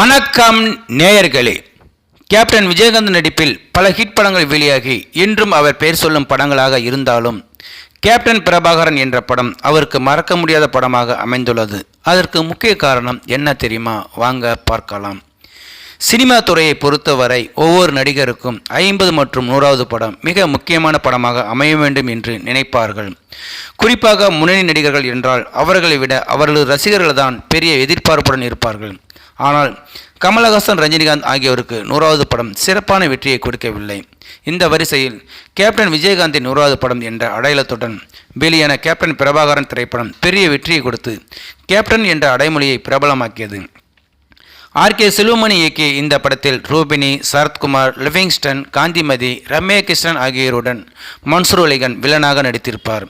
வணக்கம் நேயர்களே. கேப்டன் விஜயகாந்த் நடிப்பில் பல ஹிட் படங்கள் வெளியாகி இன்றும் அவர் பெயர் சொல்லும் படங்களாக இருந்தாலும் கேப்டன் பிரபாகரன் என்ற படம் அவருக்கு மறக்க முடியாத படமாக அமைந்துள்ளது. அதற்கு முக்கிய காரணம் என்ன தெரியுமா? வாங்க பார்க்கலாம். சினிமா துறையை பொறுத்தவரை ஒவ்வொரு நடிகருக்கும் ஐம்பது மற்றும் நூறாவது படம் மிக முக்கியமான படமாக அமைய வேண்டும் என்று நினைப்பார்கள். குறிப்பாக முன்னணி நடிகர்கள் என்றால் அவர்களை விட அவர்களது ரசிகர்கள்தான் பெரிய எதிர்பார்ப்புடன் இருப்பார்கள். ஆனால் கமலஹாசன் ரஜினிகாந்த் ஆகியோருக்கு நூறாவது படம் சிறப்பான வெற்றியை கொடுக்கவில்லை. இந்த வரிசையில் கேப்டன் விஜயகாந்தின் நூறாவது படம் என்ற அடையாளத்துடன் வெளியான கேப்டன் பிரபாகரன் திரைப்படம் பெரிய வெற்றியை கொடுத்து கேப்டன் என்ற அடைமொழியை பிரபலமாக்கியது. ஆர். கே. செல்வமணி இயக்கிய இந்த படத்தில் ரூபினி சரத்குமார் லிவிங்ஸ்டன் காந்திமதி ரம்யா கிருஷ்ணன் ஆகியோருடன் மன்சூர் அலிகன் வில்லனாக நடித்திருப்பார்.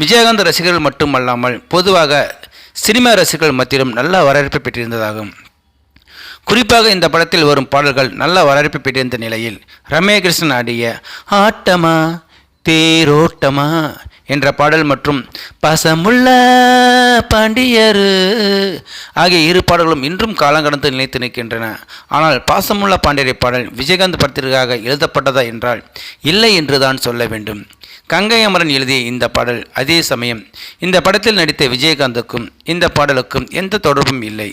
விஜயகாந்த் ரசிகர்கள் மட்டுமல்லாமல் பொதுவாக சினிமா ரசிகர்கள் மத்தியிலும் நல்ல வரவேற்பை பெற்றிருந்ததாகும். குறிப்பாக இந்த படத்தில் வரும் பாடல்கள் நல்ல வரவேற்பு பெற்றிருந்த நிலையில் ரமேகிருஷ்ணன் ஆடிய ஆட்டமா தேரோட்டமா என்ற பாடல் மற்றும் பசமுள்ள பாண்டியர் ஆகிய இரு பாடல்களும் இன்றும் காலங்கடந்து நிலைத்து நிற்கின்றன. ஆனால் பாசமுள்ள பாண்டியரை பாடல் விஜயகாந்த் படத்திற்காக எழுதப்பட்டதா என்றால் இல்லை என்றுதான் சொல்ல வேண்டும். கங்கை அமரன் எழுதிய இந்த பாடல் அதே சமயம். இந்த படத்தில் நடித்த விஜயகாந்துக்கும் இந்த பாடலுக்கும் எந்த தொடர்பும் இல்லை.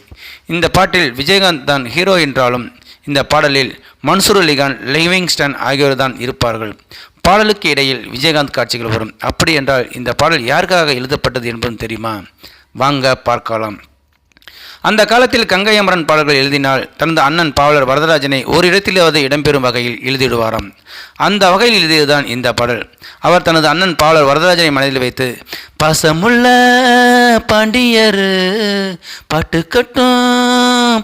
இந்த பாட்டில் விஜயகாந்த் தான் ஹீரோ என்றாலும் இந்த பாடலில் மன்சூர் அலிகான் லிவிங்ஸ்டன் ஆகியோர் தான் இருப்பார்கள். பாடலுக்கு இடையில் விஜயகாந்த் காட்சிகள் வரும். அப்படி என்றால் இந்த பாடல் யாருக்காக எழுதப்பட்டது என்பதும் தெரியுமா? வாங்க பார்க்கலாம். அந்த காலத்தில் கங்கை அமரன் பாடல்கள் எழுதினால் தனது அண்ணன் பாவலர் வரதராஜனை ஒரு இடத்திலாவது இடம்பெறும் வகையில் எழுதிடுவாராம். அந்த வகையில் எழுதியதுதான் இந்த பாடல். அவர் தனது அண்ணன் பாவலர் வரதராஜனை மனதில் வைத்து பசமுள்ள பாண்டியர் பாட்டு கட்டும்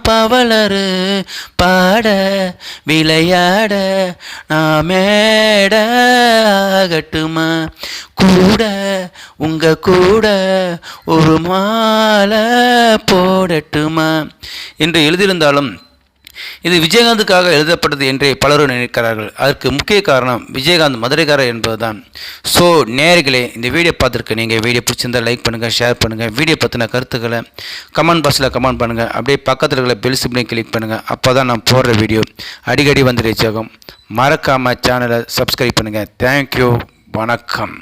பவளரு பாட விளையாட நாமேட ஆகட்டுமா? கூட உங்க கூட ஒரு மாலை போடட்டுமா? என்று எழுதியிருந்தாலும் இது விஜயகாந்துக்காக எழுதப்பட்டது என்றே பலரும் நினைக்கிறார்கள். அதற்கு முக்கிய காரணம் விஜயகாந்த் மதுரைக்காரர் என்பதுதான். ஸோ நேர்களே இந்த வீடியோ பார்த்துருக்கு நீங்கள் வீடியோ பிடிச்சிருந்தால் லைக் பண்ணுங்கள் ஷேர் பண்ணுங்கள் வீடியோ பற்றின கருத்துக்களை கமெண்ட் பாக்ஸில் கமெண்ட் பண்ணுங்கள் அப்படியே பக்கத்தில் இருக்கிற பெல் சிப்ளையும் கிளிக் பண்ணுங்கள் அப்போ தான் நான் போடுற வீடியோ அடிக்கடி வந்து ரீச் ஆகும் மறக்காமல் சேனலை சப்ஸ்கிரைப் பண்ணுங்கள் தேங்க்யூ வணக்கம்.